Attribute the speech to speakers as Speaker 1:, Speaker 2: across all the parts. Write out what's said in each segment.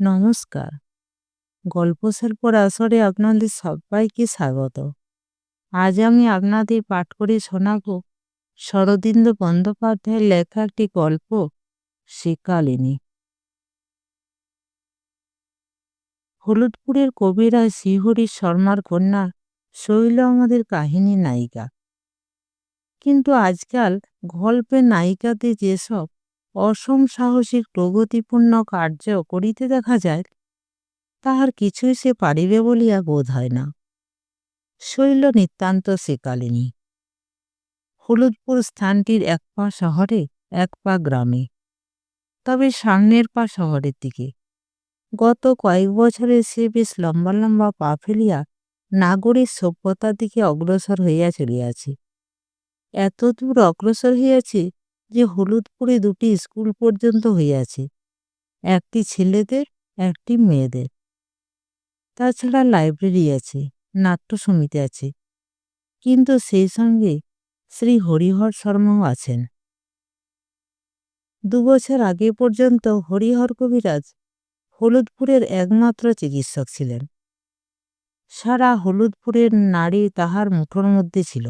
Speaker 1: নমস্কার। গল্প শিল্পর আসরে আপনাদের সবাইকে স্বাগত। আজ আমি আপনাদের পাঠ করে শোনাব শরদিন্দু বন্দ্যোপাধ্যায়ের লেখা একটি গল্প, শিকালিনী। হলুদপুরের কবিরাজ শ্রীহরি শর্মার কন্যা শৈল আমাদের কাহিনী নায়িকা। কিন্তু আজকাল গল্পের নায়িকাতে যেসব অসম সাহসিক প্রগতিপূর্ণ কার্য করিতে দেখা যায়, তাহার কিছুই সে পারিবে বলিয়া বোধ হয় না। শৈল নিতান্ত সেকালিনী হলুদপুর স্থানটির এক পা শহরে, এক পা গ্রামে। তবে সামনের পা শহরের দিকে। গত কয়েক বছরে সে বেশ লম্বা লম্বা পা ফেলিয়া নাগরিক সভ্যতার দিকে অগ্রসর হইয়া চলিয়াছে। এত দূর অগ্রসর হইয়াছে যে হলুদপুরে দুটি স্কুল পর্যন্ত হইয়াছে, একটি ছেলেদের, একটি মেয়েদের। তাছাড়া লাইব্রেরি আছে, নাট্য সমিতি আছে, কিন্তু সেই সঙ্গে শ্রী হরিহর শর্মাও আছেন। দুবছর আগে পর্যন্ত হরিহর কবিরাজ হলুদপুরের একমাত্র চিকিৎসক ছিলেন। সারা হলুদপুরের নারী তাহার মুঠোর মধ্যে ছিল।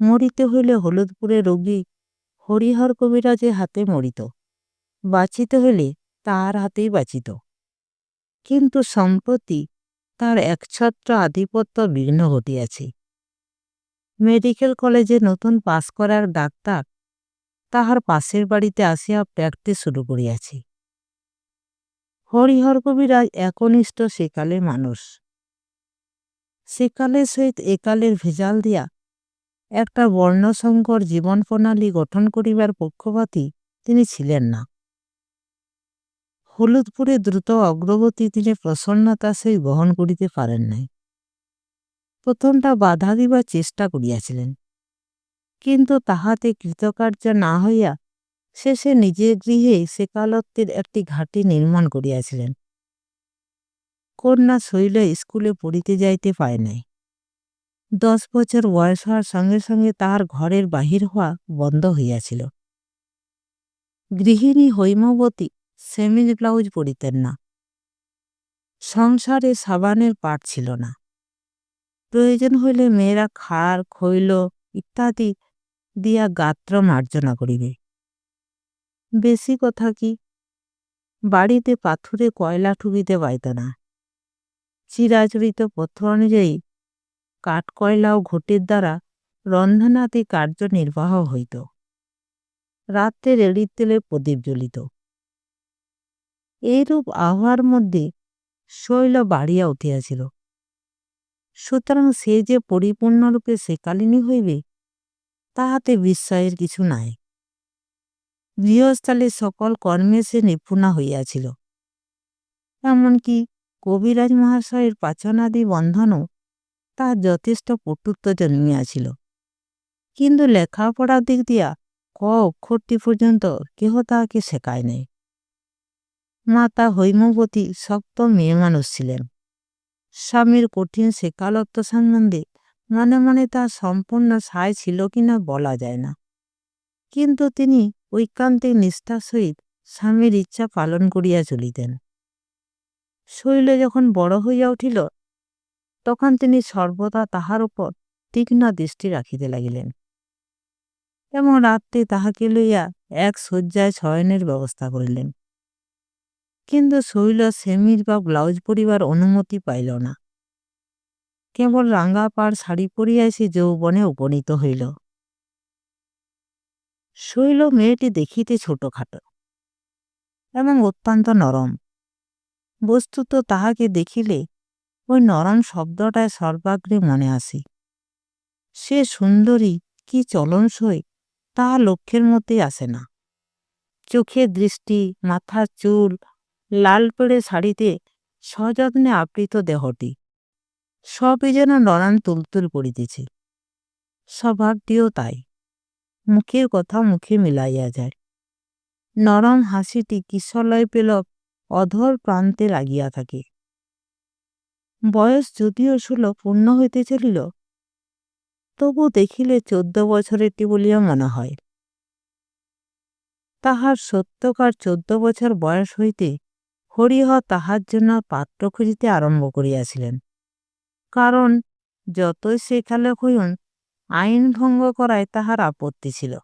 Speaker 1: মরিতে হইলে হলুদপুরের রোগী হরিহর কবিরাজের হাতে মরিত। বাঁচিতে হইলে তাহার হাতেই বাঁচিত। কিন্তু সম্প্রতি তার একছত্র আধিপত্য বিঘ্ন ঘটিয়াছে। মেডিকেল কলেজে নতুন পাশ করার ডাক্তার তাহার পাশের বাড়িতে আসিয়া প্র্যাকটিস শুরু করিয়াছে। হরিহর কবিরাজ একনিষ্ঠ সেকালে মানুষ। সেকালের সহিত একালের ভেজাল দিয়া একটা বর্ণসংকর জীবন প্রণালী গঠন করিবার পক্ষপাতী তিনি ছিলেন না। হলুদপুরে দ্রুত অগ্রগতি তিনি প্রসন্নতা সেই বহন করিতে পারেন নাই। প্রথমটা বাধা দিবার চেষ্টা করিয়াছিলেন। কিন্তু তাহাতে কৃতকার্য না হইয়া শেষে নিজের গৃহে সেকালত্বের একটি ঘাঁটি নির্মাণ করিয়াছিলেন। কন্যা শৈল স্কুলে পড়িতে যাইতে পায় নাই। দশ বছর বয়স হওয়ার সঙ্গে সঙ্গে তাহার ঘরের বাহির হওয়া বন্ধ হইয়াছিল। গৃহিণী হৈমবতী সেমিজ ব্লাউজ পরিতেন না। সংসারে সাবানের পাট ছিল না। প্রয়োজন হইলে মেয়েরা খার, খৈল ইত্যাদি দিয়া গাত্র মার্জনা করিবে। বেশি কথা কি? বাড়িতে পাথুরে কয়লা ঠুকিতে পাইত না। চিরাচরিত পথ্য অনুযায়ী কাঠকয়লা ও ঘটির দ্বারা রন্ধনাদি কার্য নির্বাহ হইত। রাত্রে রেড়ির তেলে প্রদীপ জ্বলিত। এইরূপ আবহাওয়ার মধ্যে শৈল বাড়িয়া উঠিয়াছিল। সুতরাং সে যে পরিপূর্ণরূপে সেকালিনী হইবে, তাহাতে বিস্ময়ের কিছু নাই। গৃহস্থলে সকল কর্মে সে নিপুণা হইয়াছিল। এমনকি কবিরাজ মহাশয়ের পাচনাদি বন্ধনও তার যথেষ্ট পটুত্ব জন্মিয়াছিল কিন্তু লেখাপড়ার দিক দিয়া ক অক্ষরটি পর্যন্ত কেহ তাহাকে শেখায় নাই। মাতা হৈমবতী শক্ত মেয়ে মানুষ ছিলেন। স্বামীর কঠিন শেখালত্ব সম্বন্ধে মনে মনে তার সম্পূর্ণ সায় ছিল কিনা বলা যায় না। কিন্তু তিনি ঐকান্তিক নিষ্ঠার সহিত স্বামীর ইচ্ছা পালন করিয়া চলিতেন। শৈল যখন বড় হইয়া উঠিল তখন তিনি সর্বদা তাহার উপর তীক্ষ্ণ দৃষ্টি রাখিতে লাগিলেন। এবং রাত্রে তাহাকে লইয়া এক শয্যায় শয়নের ব্যবস্থা করিলেন। কিন্তু শৈল সেমির বা ব্লাউজ পরিবার অনুমতি পাইল না। কেবল রাঙ্গা পাড় শাড়ি পরিয়া সে যৌবনে উপনীত হইল। শৈল মেয়েটি দেখিতে ছোটখাটো এবং অত্যন্ত নরম। বস্তুত তাহাকে দেখিলে ওই নরম শব্দটায় সর্বাগ্রে মনে আসে। সে সুন্দরী, কি চলনসই, তা লক্ষ্যের মধ্যে আসে না। চোখের দৃষ্টি মাথার চুল, লাল পেড়ে শাড়িতে সযত্নে আবৃত দেহটি, সবই যেন নরান তুলতুল পড়িতেছে স্বভাবটিও তাই। মুখের কথা মুখে মিলাইয়া যায়। নরম হাসিটি কিশলয় পেলক অধর প্রান্তে লাগিয়া থাকে। বয়স যদিও ষোল পূর্ণ হইতে চলিল, তবু দেখিলে চোদ্দ বছরেরটি বলিয়া মনে হয়। তাহার সত্যকার চোদ্দ বছর বয়স হইতে হরিহর তাহার জন্য পাত্র খুঁজিতে আরম্ভ করিয়াছিলেন। কারণ যতই সে সেখালে হইন আইন ভঙ্গ করায় তাহার আপত্তি ছিল।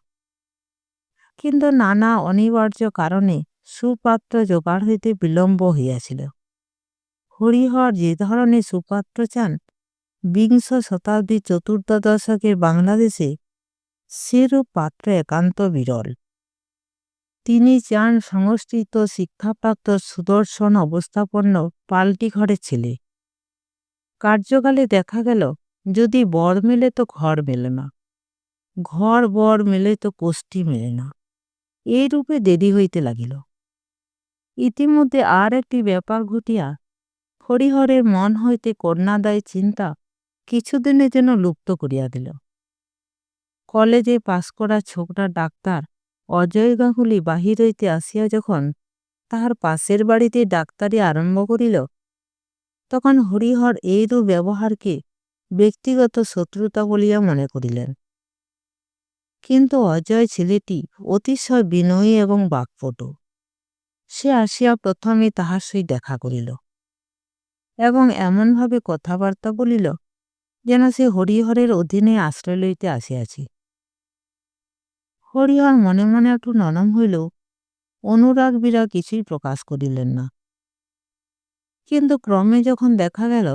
Speaker 1: কিন্তু নানা অনিবার্য কারণে সুপাত্র জোগাড় হইতে বিলম্ব হইয়াছিল। হরিহর যে ধরনের সুপাত্র চান, বিংশ শতাব্দী চতুর্থ দশকের বাংলাদেশে সেরূপ পাত্র একান্ত বিরল। তিনি চান সংস্কৃত শিক্ষাপ্রাপ্ত সুদর্শন অবস্থাপন্ন পাল্টি ঘরের ছেলে। কার্যকালে দেখা গেল, যদি বর মেলে তো ঘর মেলে না। ঘর বর মেলে তো কোষ্ঠী মেলে না। এই রূপে দেরি হইতে লাগিল। ইতিমধ্যে আর একটি ব্যাপার ঘটিয়া হরিহরের মন হইতে কন্যাদায় চিন্তা কিছুদিনের জন্য লুপ্ত করিয়া দিল। কলেজে পাশ করা ছোকরা ডাক্তার অজয় গাঙ্গুলি বাহির হইতে আসিয়া যখন তাহার পাশের বাড়িতে ডাক্তারি আরম্ভ করিল, তখন হরিহর এইরূপ ব্যবহারকে ব্যক্তিগত শত্রুতা বলিয়া মনে করিলেন। কিন্তু অজয় ছেলেটি অতিশয় বিনয়ী এবং বাকপটু সে আসিয়া প্রথমে তাহার সহিত দেখা করিল। এবং এমনভাবে কথাবার্তা বলিল যেন সে হরিহরের অধীনে আশ্রয় লইতে আসিয়াছে। হরিহর মনে মনে একটু নরম হইল, অনুরাগ বিরাগ কিছুই প্রকাশ করিলেন না। কিন্তু ক্রমে যখন দেখা গেল,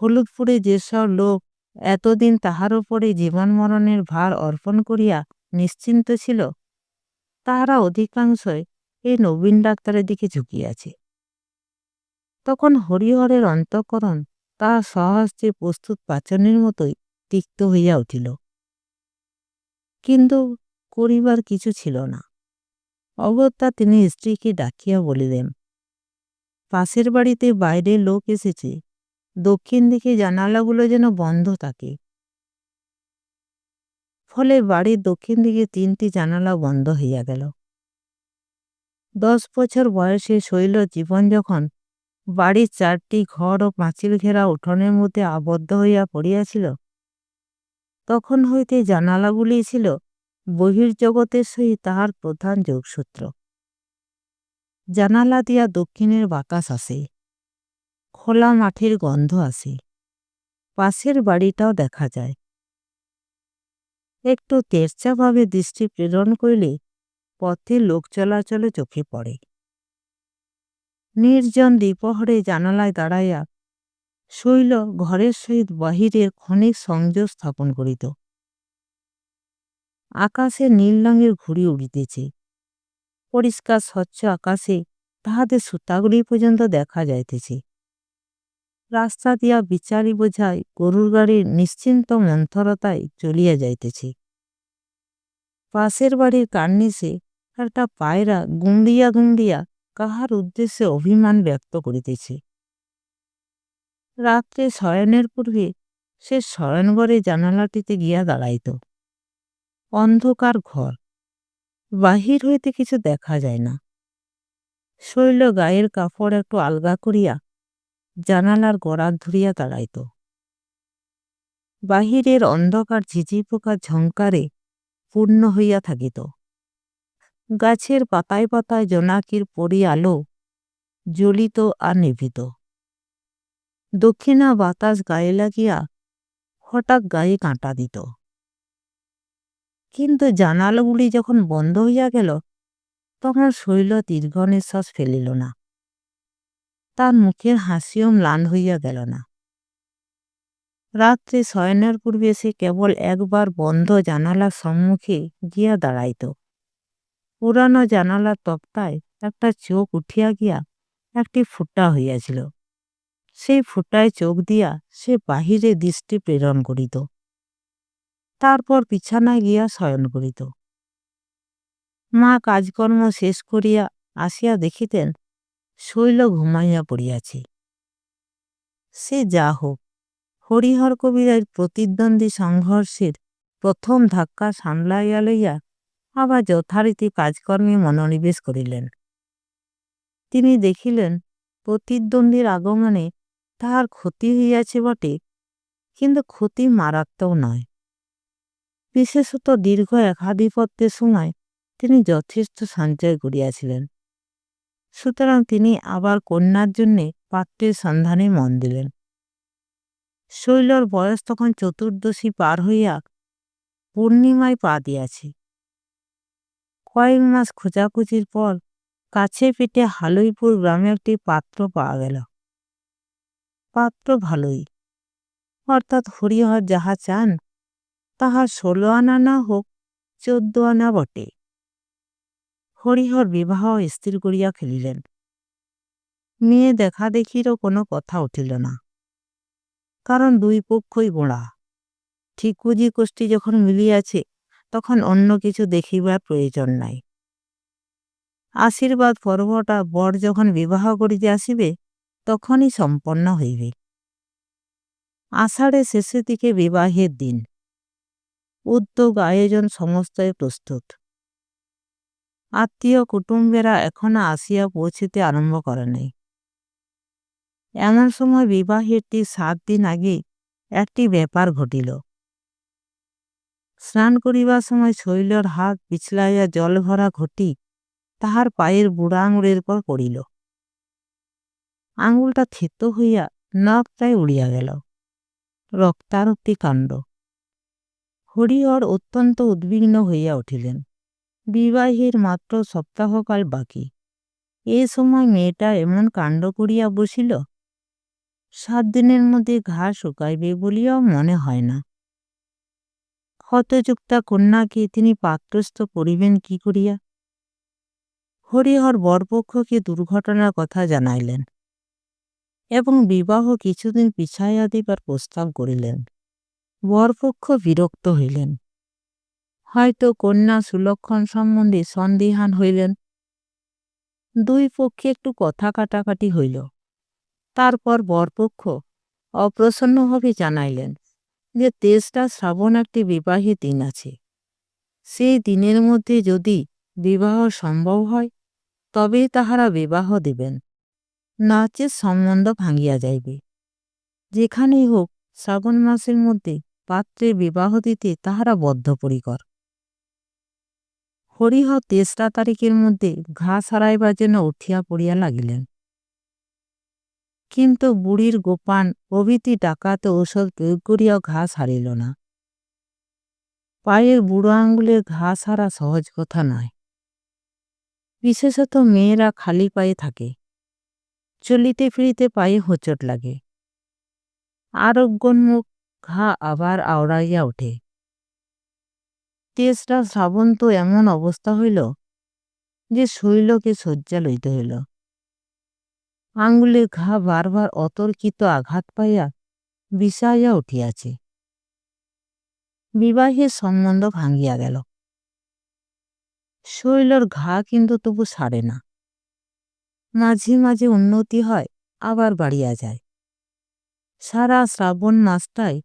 Speaker 1: হলুদপুরে যেসব লোক এতদিন তাহার উপরে জীবন মরণের ভার অর্পণ করিয়া নিশ্চিন্ত ছিল, তাহারা অধিকাংশই এই নবীন ডাক্তারের দিকে ঝুঁকিয়াছে। তখন হরিহরের অন্তঃকরণ তাহা সহস্তে প্রস্তুত পাচনের মতোই তিক্ত হইয়া উঠিল। কিন্তু করিবার কিছু ছিল না। অগত্যা তিনি স্ত্রীকে ডাকিয়া বলিলেন, পাশের বাড়িতে বাইরে লোক এসেছে। দক্ষিণ দিকে জানালাগুলো যেন বন্ধ থাকে। ফলে বাড়ির দক্ষিণ দিকে তিনটি জানালা বন্ধ হইয়া গেল। দশ বছর বয়সে শৈল জীবন যখন বাড়ির চারটি ঘর ও পাঁচিল ঘেরা উঠোনের মধ্যে আবদ্ধ হইয়া পড়িয়াছিল। তখন হইতে জানালাগুলি ছিল বহির্জগতের সহিত তাহার প্রধান যোগসূত্র। জানালা দিয়া দক্ষিণের বাতাস আসে, খোলা মাঠের গন্ধ আসে, পাশের বাড়িটাও দেখা যায়। একটু তেরচাভাবে দৃষ্টি প্রেরণ করিলে পথে লোক চলাচলে চোখে পড়ে। নির্জন দ্বিপহরে জানালায় দাঁড়াইয়া শৈল ঘরের সহিত বাহিরের ক্ষণিক সংযোগ স্থাপন করিত। আকাশে নীল রঙের ঘুড়ি উড়িতেছে। পরিষ্কার স্বচ্ছ আকাশে তাহাদের সুতাগুলি পর্যন্ত দেখা যাইতেছে। রাস্তা দিয়া বিচারি বোঝায় গরুর গাড়ির নিশ্চিন্ত মন্থরতায় চলিয়া যাইতেছে। পাশের বাড়ির কার্নিসে একটা পায়রা গুন্ডিয়া গুন্ডিয়া কাহার উদ্দেশ্যে অভিমান ব্যক্ত করিতেছে। রাত্রে শয়নের পূর্বে সে শয়নঘরে জানালাটিতে গিয়া দাঁড়াইত। অন্ধকার ঘর, বাহির হইতে কিছু দেখা যায় না। শৈল গায়ের কাপড় একটু আলগা করিয়া জানালার গড়ার ধরিয়া দাঁড়াইত। বাহিরের অন্ধকার ঝিঝি পোকার ঝঙ্কারে পূর্ণ হইয়া থাকিত। গাছের পাতায় পাতায় জোনাকির পরি আলো জ্বলিত আর নিভিত দক্ষিণা বাতাস গায়ে লাগিয়া হঠাৎ গায়ে কাঁটা দিত। কিন্তু জানালাগুলি যখন বন্ধ হইয়া গেল, তখন শৈল দীর্ঘ নিঃশ্বাস ফেলিল না। তার মুখের হাসিও ম্লান হইয়া গেল না। রাত্রে শয়নের পূর্বে সে কেবল একবার বন্ধ জানালার সম্মুখে গিয়া দাঁড়াইত। পুরানো জানালার তক্তায় একটা চোখ উঠিয়া গিয়া একটি ফুটা হইয়াছিল। সেই ফুটায় চোখ দিয়া সে বাহিরে দৃষ্টি প্রেরণ করিত। তারপর বিছানায় গিয়া শয়ন করিত। মা কাজকর্ম শেষ করিয়া আসিয়া দেখিতেন, শৈল ঘুমাইয়া পড়িয়াছে। সে যা হোক, হরিহর কবিরের প্রতিদ্বন্দ্বী সংঘর্ষের প্রথম ধাক্কা সামলাইয়া লইয়া আবার যথারীতি কাজকর্মে মনোনিবেশ করিলেন। তিনি দেখিলেন, প্রতিদ্বন্দ্বীর আগমনে তাহার ক্ষতি হইয়াছে বটে, কিন্তু ক্ষতি মারাত্মক নয়। বিশেষত দীর্ঘ একাধিপত্যের সময় তিনি যথেষ্ট সঞ্চয় করিয়াছিলেন। সুতরাং তিনি আবার কন্যার জন্যে পাত্রের সন্ধানে মন দিলেন। শৈলর বয়স তখন চতুর্দশী পার হইয়া পূর্ণিমায় পা দিয়াছে। কয়েক মাস খোঁজাখুঁজির পর কাছে পিঠে হালইপুর গ্রামে একটি পাত্র পাওয়া গেল। পাত্র ভালোই। অর্থাৎ হরিহর যাহা চান তাহা ষোলো আনা না হোক, চোদ্দ আনা বটে। হরিহর বিবাহ স্থির করিয়া খেলিলেন মেয়ে দেখা দেখিরও কোনো কথা উঠিল না। কারণ দুই পক্ষই গোড়া। ঠিক কুজি কোষ্ঠী যখন মিলিয়াছে তখন অন্য কিছু দেখিবার প্রয়োজন নাই। আশীর্বাদ পর্বটা বর যখন বিবাহ করিতে আসিবে, তখনই সম্পন্ন হইবে। আষাঢ়ে শেষের দিকে বিবাহের দিন। উদ্যোগ, আয়োজন সমস্তই প্রস্তুত। আত্মীয় কুটুম্বেরা এখনও আসিয়া পৌঁছিতে আরম্ভ করে নাই। এমন সময় বিবাহের সাত দিন আগে একটি ব্যাপার ঘটিল। স্নান করিবার সময় শৈলর হাত পিছলাইয়া জল ভরা ঘটি তাহার পায়ের বুড়া আঙুলের পর পড়িল। আঙুলটা থেত হইয়া নখ প্রায় উড়িয়া গেল। রক্তারক্তি কাণ্ড। হরিহর অত্যন্ত উদ্বিগ্ন হইয়া উঠিলেন। বিবাহের মাত্র সপ্তাহকাল বাকি। এ সময় মেয়েটা এমন কাণ্ড করিয়া বসিল। সাত দিনের মধ্যে ঘা শুকাইবে বলিয়াও মনে হয় না। হতযুক্তা কন্যাকে তিনি পাত্রস্থ করিবেন কি করিয়া? হরিহর বরপক্ষকে দুর্ঘটনার কথা জানাইলেন এবং বিবাহ কিছুদিন পিছাইয়া দিবার প্রস্তাব করিলেন। বরপক্ষ বিরক্ত হইলেন। হয়তো কন্যা সুলক্ষণ সম্বন্ধে সন্দিহান হইলেন। দুই পক্ষে একটু কথা কাটাকাটি হইল। তারপর বরপক্ষ অপ্রসন্নভাবে জানাইলেন যে তেইশটা শ্রাবণ একটি বিবাহী দিন আছে। সেই দিনের মধ্যে যদি বিবাহ সম্ভব হয় তবেই তাহারা বিবাহ দিবেন। নাচের সম্বন্ধ ভাঙিয়া যাইবে। যেখানেই হোক শ্রাবণ মাসের মধ্যে পাত্রে বিবাহ দিতে তাহারা বদ্ধপরিকর। হরিহ তেসরা তারিখের মধ্যে ঘাস হারাইবার জন্য উঠিয়া পড়িয়া লাগিলেন। কিন্তু বুড়ির গোপান প্রভৃতি ডাকাতে ঔষধ প্রয়োগ করিয়াও ঘাস হারিল না। পায়ের বুড়ো আঙ্গুলের ঘাস হারা সহজ কথা নয়। বিশেষত মেয়েরা খালি পায়ে থাকে। চলিতে ফিরিতে পায়ে হোঁচট লাগে। আরোগ্যোন্মুখ ঘা আবার আওড়াইয়া ওঠে। তেসরা শ্রাবণ তো এমন অবস্থা হইল যে শৈলকে শয্যা লইতে হইল। আঙ্গুলে ঘা বারবার অতর্কিত আঘাত পাইয়া বিষাইয়া উঠিয়াছে। বিবাহের সম্বন্ধ ভাঙ্গিয়া গেল। শৈলর ঘা কিন্তু তবু সারে না। মাঝে মাঝে উন্নতি হয়, আবার বাড়িয়া যায়। সারা শ্রাবণ মাসটাই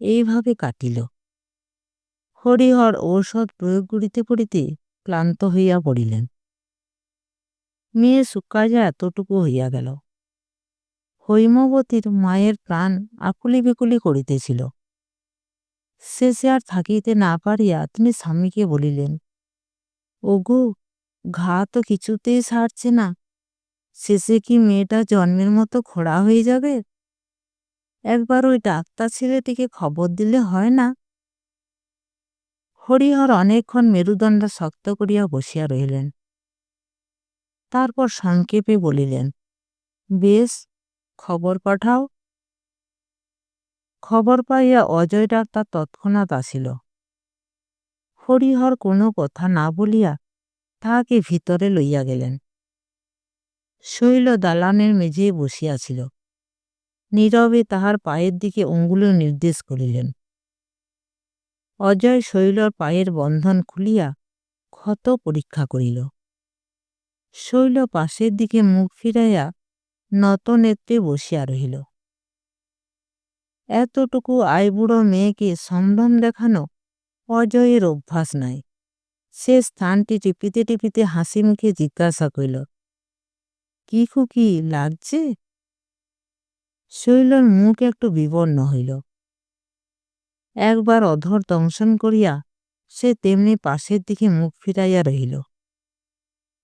Speaker 1: এইভাবে কাটিল। হরিহর ঔষধ প্রয়োগ করিতে করিতে ক্লান্ত হইয়া পড়িলেন। মেয়ে শুকাইয়া এতটুকু হইয়া গেল। হৈমবতীর মায়ের প্রাণ আকুলি বিকুলি করিতেছিল। শেষে আর থাকিতে না পারিয়া তিনি স্বামীকে বলিলেন, ওগো, ঘা তো কিছুতেই সারছে না। শেষে কি মেয়েটা জন্মের মতো খোড়া হয়ে যাবে? একবার ওই ডাক্তার ছেলেটিকে খবর দিলে হয় না? হরিহর অনেকক্ষণ মেরুদণ্ড শক্ত করিয়া বসিয়া রহিলেন। তারপর সংক্ষেপে বলিলেন, বেশ, খবর পাঠাও। খবর পাইয়া অজয় ডাক্তার তৎক্ষণাৎ আসিল। হরিহর কোনো কথা না বলিয়া তাহাকে ভিতরে লইয়া গেলেন। শৈল দালানের মেঝেই বসিয়াছিল। নীরবে তাহার পায়ের দিকে অঙ্গুল নির্দেশ করিলেন। অজয় শৈলর পায়ের বন্ধন খুলিয়া ক্ষত পরীক্ষা করিল। শৈল পাশের দিকে মুখ ফিরাইয়া নত নেত্রে বসিয়া রহিল। এতটুকু আইবুড়ো মেয়েকে সম্ভ্রম দেখানো অজয়ের অভ্যাস নাই। সে স্থানটি টিপিতে টিপিতে হাসি মুখে জিজ্ঞাসা করিল, কি খুকি লাগছে? শৈলর মুখ একটু বিবর্ণ হইল। একবার অধর দংশন করিয়া সে তেমনি পাশের দিকে মুখ ফিরাইয়া রহিল।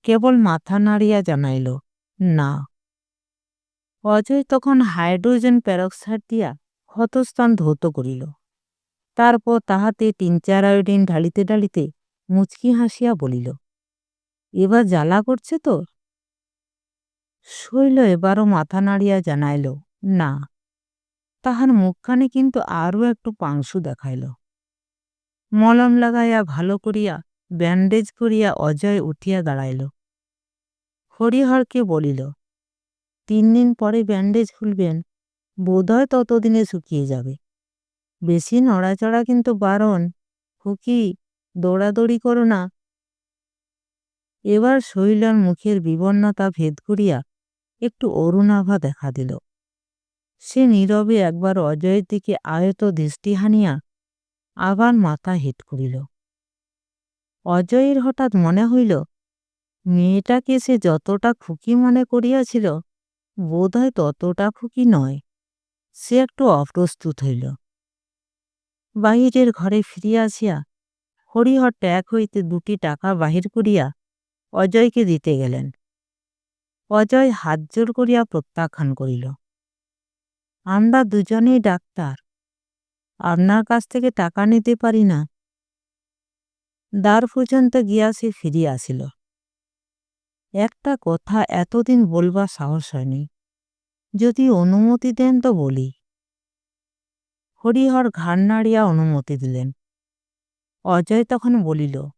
Speaker 1: কেবল মাথা নাড়িয়া জানাইল, না। অজয় তখন হাইড্রোজেন প্যারক্সাইড দিয়া ক্ষতস্থান ধৌত করিল। তারপর তাহাতে তিন-চার আয়োডিন ঢালিতে ঢালিতে মুচকি হাসিয়া বলিল, এবার জ্বালা করছে তো শৈল এবারও মাথা নাড়িয়া জানাইল, না। তাহার মুখখানে কিন্তু আরও একটু পাংশু দেখাইল। মলম লাগাইয়া ভালো করিয়া ব্যান্ডেজ করিয়া অজয় উঠিয়া দাঁড়াইল। হরিহরকে বলিল, তিন দিন পরে ব্যান্ডেজ খুলবেন, বোধহয় ততদিনে শুকিয়ে যাবে। বেশি নড়াচড়া কিন্তু বারণ, খুকি দৌড়াদৌড়ি করো না। এবার শৈলার মুখের বিবর্ণতা ভেদ করিয়া একটু অরুণাভা দেখা দিল। সে নীরবে একবার অজয়ের দিকে আয়ত দৃষ্টি হানিয়া আবার মাথা হেট করিল। অজয়ের হঠাৎ মনে হইল মেয়েটাকে সে যতটা খুকি মনে করিয়াছিল, বোধহয় ততটা খুকি নয়। সে একটু অপ্রস্তুত হইল। বাহিরের ঘরে ফিরিয়া আসিয়া হরিহর ট্যাগ হইতে দুটি টাকা বাহির করিয়া অজয়কে দিতে গেলেন। অজয় হাত জোর করিয়া প্রত্যাখ্যান করিল, আমরা দুজনেই ডাক্তার, আপনার কাছ থেকে টাকা নিতে পারি না। দ্বার পর্যন্ত গিয়া সে ফিরিয়া আসিল একটা কথা এতদিন বলবার সাহস হয়নি। যদি অনুমতি দেন তো বলি। হরিহর ঘাড় নাড়িয়া অনুমতি দিলেন। অজয় তখন বলিল,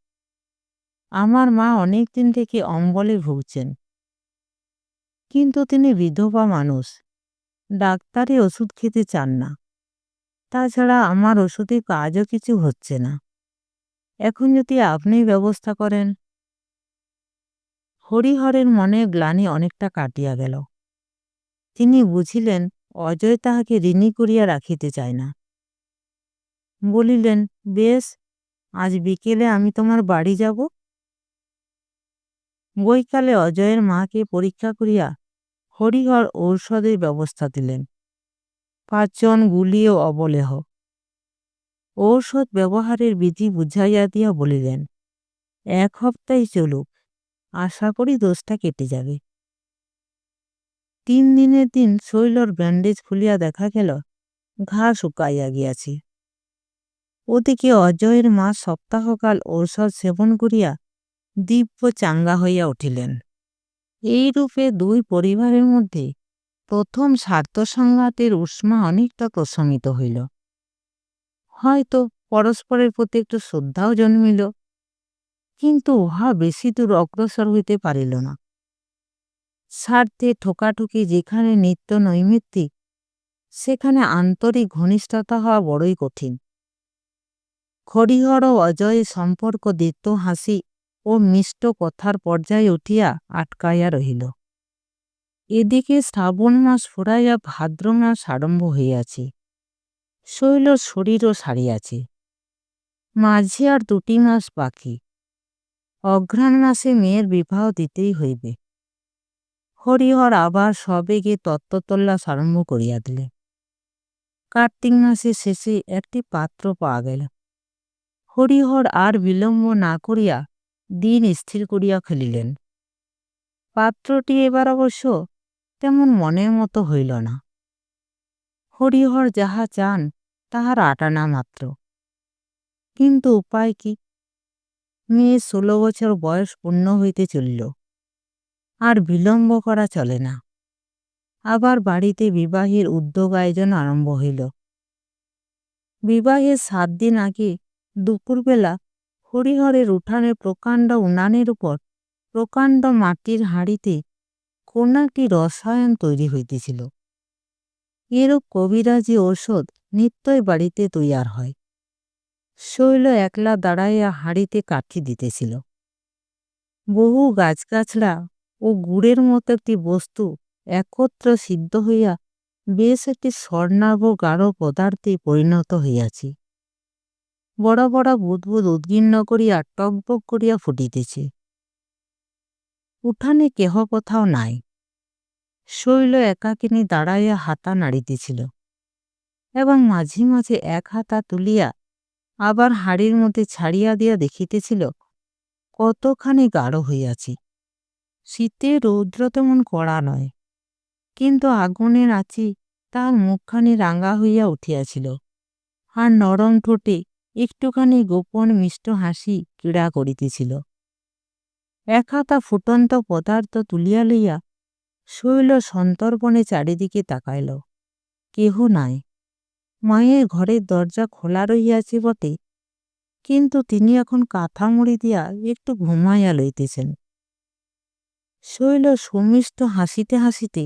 Speaker 1: আমার মা অনেক দিন থেকে অম্বলে ভুগছেন। কিন্তু তিনি বিধবা মানুষ। ডাক্তারে ওষুধ খেতে চান না। তাছাড়া আমার ওষুধে কাজও কিছু হচ্ছে না। এখন যদি আপনি ব্যবস্থা করেন হরিহরের মনে গ্লানি অনেকটা কাটিয়া গেল। তিনি বুঝিলেন, অজয় তাহাকে ঋণী করিয়া রাখিতে চায় না। বলিলেন, বেশ, আজ বিকেলে আমি তোমার বাড়ি যাব। বৈকালে অজয়ের মাকে পরীক্ষা করিয়া হরিহর ঔষধের ব্যবস্থা দিলেন। পাঁচজন গুলি ও অবলেহ। ঔষধ ব্যবহারের বিধি বুঝাইয়া দিয়া বলিলেন, এক হপ্তাই চলুক। আশা করি দোষটা কেটে যাবে। তিন দিনের দিন শৈলর ব্যান্ডেজ খুলিয়া দেখা গেল, ঘা শুকাইয়া গিয়াছে। ওদিকে অজয়ের মা সপ্তাহকাল ঔষধ সেবন করিয়া দিব্য চাঙ্গা হইয়া উঠিলেন। এই রূপে দুই পরিবারের মধ্যে প্রথম স্বার্থসংঘাতের উষ্মা অনেকটা প্রশমিত হইল। হয়তো পরস্পরের প্রতি একটু শ্রদ্ধাও জন্মিল। কিন্তু উহা বেশি দূর অগ্রসর হইতে পারিল না। স্বার্থে ঠোকাঠুকি যেখানে নিত্য নৈমিত্তিক, সেখানে আন্তরিক ঘনিষ্ঠতা হওয়া বড়ই কঠিন। ও অজয় সম্পর্ক দিত্য হাসি ও মিষ্ট কথার পর্যায়ে উঠিয়া আটকাইয়া রহিল। এদিকে শ্রাবণ মাস ফুরাইয়া ভাদ্র মাস আরম্ভ হইয়াছে। শৈল শরীরও সারিয়াছে। মাঝে আর দুটি মাস বাকি। অঘ্রাণ মাসে মেয়ের বিবাহ দিতেই হইবে। হরিহর আবার সবেগে তত্ত্বতল্লাস আরম্ভ করিয়া দিলে। কার্তিক মাসের শেষে একটি পাত্র পাওয়া গেল। হরিহর আর বিলম্ব না করিয়া দিন স্থির করিয়া খেলিলেন পাত্রটি এবার অবশ্য তেমন মনের মতো হইল না। হরিহর যাহা চান, তাহার আটানা মাত্র। কিন্তু উপায় কি? মেয়ে ষোলো বছর বয়স পূর্ণ হইতে চলিল। আর বিলম্ব করা চলে না। আবার বাড়িতে বিবাহের উদ্যোগ আয়োজন আরম্ভ হইল। বিবাহের সাত দিন আগে দুপুরবেলা হরিহরের উঠানে প্রকাণ্ড উনানের উপর প্রকাণ্ড মাটির হাঁড়িতে কোন একটি রসায়ন তৈরি হইতেছিল। এরূপ কবিরাজি ঔষধ নিত্যই বাড়িতে তৈয়ার হয়। শৈল একলা দাঁড়াইয়া হাঁড়িতে কাঠি দিতেছিল। বহু গাছগাছড়া ও গুড়ের মতো একটি বস্তু একত্র সিদ্ধ হইয়া বেশ একটি স্বর্ণাভ গাঢ় পদার্থে পরিণত হইয়াছে। বড় বড় বুদবুদ উদ্গীর্ণ করিয়া টকবক করিয়া ফুটিতেছে। উঠানে কেহ কোথাও নাই। শৈল একাকিনী দাঁড়াইয়া হাতা নাড়িতেছিল এবং মাঝে মাঝে এক হাতা তুলিয়া আবার হাড়ির মধ্যে ছাড়িয়া দিয়া দেখিতেছিল, কতখানি গাঢ় হইয়াছে। শীতে রৌদ্র তেমন কড়া নয়। কিন্তু আগুনের আঁচি তার মুখখানি রাঙা হইয়া উঠিয়াছিল। আর নরম ঠোঁটে একটুখানি গোপন মিষ্ট হাসি ক্রীড়া করিতেছিল। এক হাতা ফুটন্ত পদার্থ তুলিয়া লইয়া শৈল সন্তর্পণে চারিদিকে তাকাইল। কেহ নাই। মায়ের ঘরের দরজা খোলা রহিয়াছে বটে, কিন্তু তিনি এখন কাঁথা মুড়ি দিয়া একটু ঘুমাইয়া লইতেছেন। শৈল সুমিষ্ট হাসিতে হাসিতে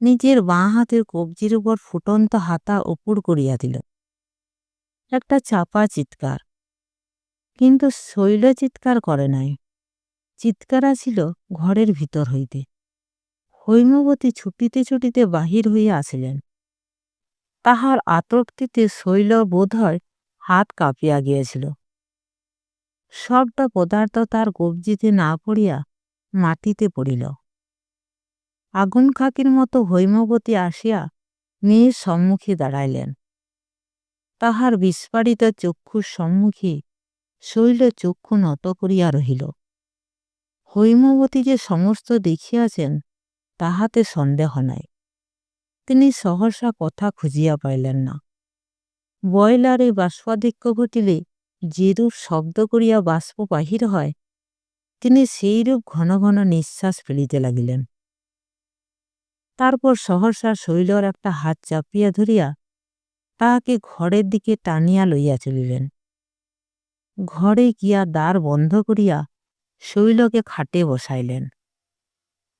Speaker 1: নিজের বাঁ হাতের কবজির উপর ফুটন্ত হাতা ওপর করিয়া দিল। একটা চাপা চিৎকার, কিন্তু শৈল চিৎকার করে নাই। চিৎকার আসিল ঘরের ভিতর হইতে। হৈমবতী ছুটিতে ছুটিতে বাহির হইয়া আসিলেন। তাহার আতর্ক্তিতে শৈল বোধ হয় হাত কাঁপিয়া গিয়েছিল। সবটা পদার্থ তার কবজিতে না পড়িয়া মাটিতে পড়িল। আগুন খাকির মতো হৈমবতী আসিয়া মেয়ের সম্মুখে দাঁড়াইলেন। তাহার বিস্ফারিত চক্ষুর সম্মুখে শৈল চক্ষু নত করিয়া রহিল। হৈমবতী যে সমস্ত দেখিয়াছেন, তাহাতে সন্দেহ নাই। তিনি সহসা কথা খুঁজিয়া পাইলেন না। বয়লারে বাষ্পাধিক্য ঘটিলে যেরূপ শব্দ করিয়া বাষ্প বাহির হয়, তিনি সেইরূপ ঘন ঘন নিঃশ্বাস ফেলিতে লাগিলেন। তারপর সহসা শৈলর একটা হাত চাপিয়া ধরিয়া তাহাকে ঘরের দিকে টানিয়া লইয়া চলিলেন। ঘরে গিয়া দ্বার বন্ধ করিয়া শৈলকে খাটে বসাইলেন।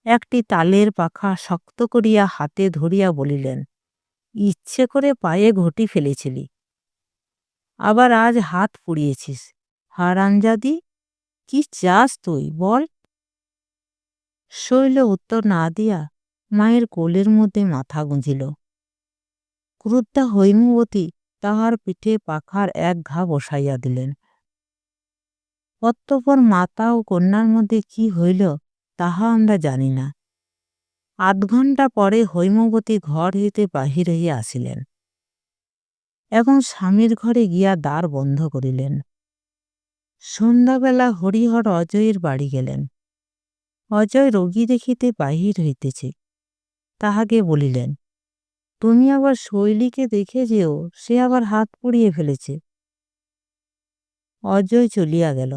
Speaker 1: একটি তালের পাখা শক্ত করিয়া হাতে ধরিয়া বলিলেন, ইচ্ছে করে পায়ে ঘটি ফেলেছিলি। আবার আজ হাত পুড়িয়েছিস। হারানজাদি কি চাস তুই, বল? শৈল উত্তর না দিয়া মায়ের কোলের মধ্যে মাথা গুঁজিল। ক্রুদ্ধা হৈমবতী তাহার পিঠে পাখার এক ঘা বসাইয়া দিলেন, অতঃপর মাতা ও কন্যার মধ্যে কি হইল? তাহা আমরা জানি না। আধ ঘণ্টা পরে হৈমবতী ঘর হইতে বাহির হইয়া আসিলেন। এবং স্বামীর ঘরে গিয়া দ্বার বন্ধ করিলেন। সন্ধ্যাবেলা হরিহর অজয়ের বাড়ি গেলেন। অজয় রোগী দেখিতে বাহির হইতেছে। তাহাকে বলিলেন, তুমি আবার শৈলীকে দেখে যেও, সে আবার হাত পুড়িয়ে ফেলেছে। অজয় চলিয়া গেল।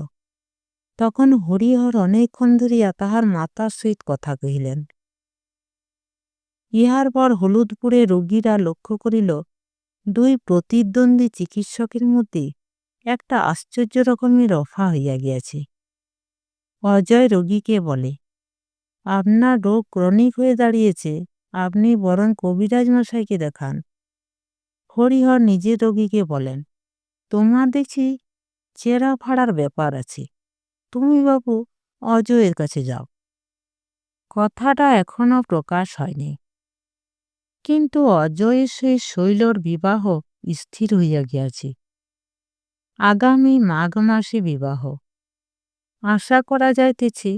Speaker 1: তখন হরিহর অনেকক্ষণ ধরিয়া তাহার মাতার সহিত কথা কহিলেন। ইহার পর হলুদপুরে রোগীরা লক্ষ্য করিল, দুই প্রতিদ্বন্দ্বী চিকিৎসকের মধ্যে একটা আশ্চর্য রকমের রফা হইয়া গিয়াছে। অজয় রোগীকে বলে, আপনার রোগ ক্রনিক হয়ে দাঁড়িয়েছে, আপনি বরং কবিরাজ মশাইকে দেখান। হরিহর নিজের রোগীকে বলেন, তোমার দেখছি চেরা ফাড়ার ব্যাপার আছে। তুমি বাবু অজয়ের কাছে যাও। কথাটা এখনও প্রকাশ হয়নি। কিন্তু অজয়ের সেই শৈলর বিবাহ স্থির হইয়া গিয়াছে। আগামী মাঘ মাসে বিবাহ। আশা করা যাইতেছে,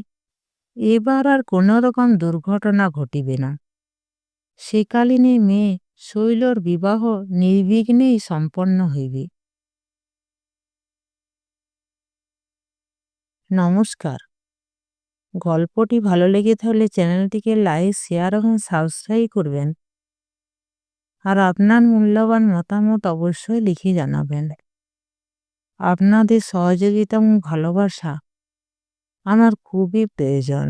Speaker 1: এবার আর কোনো রকম দুর্ঘটনা ঘটিবে না। সেকালীনে মেয়ে শৈলর বিবাহ নির্বিঘ্নেই সম্পন্ন হইবে। নমস্কার। গল্পটি ভালো লেগে থাকলে চ্যানেলটিকে লাইক, শেয়ার এবং সাবস্ক্রাইব করবেন। আর আপনার মূল্যবান মতামত অবশ্যই লিখে জানাবেন। আপনাদের সহযোগিতা এবং ভালোবাসা আমার খুবই প্রয়োজন।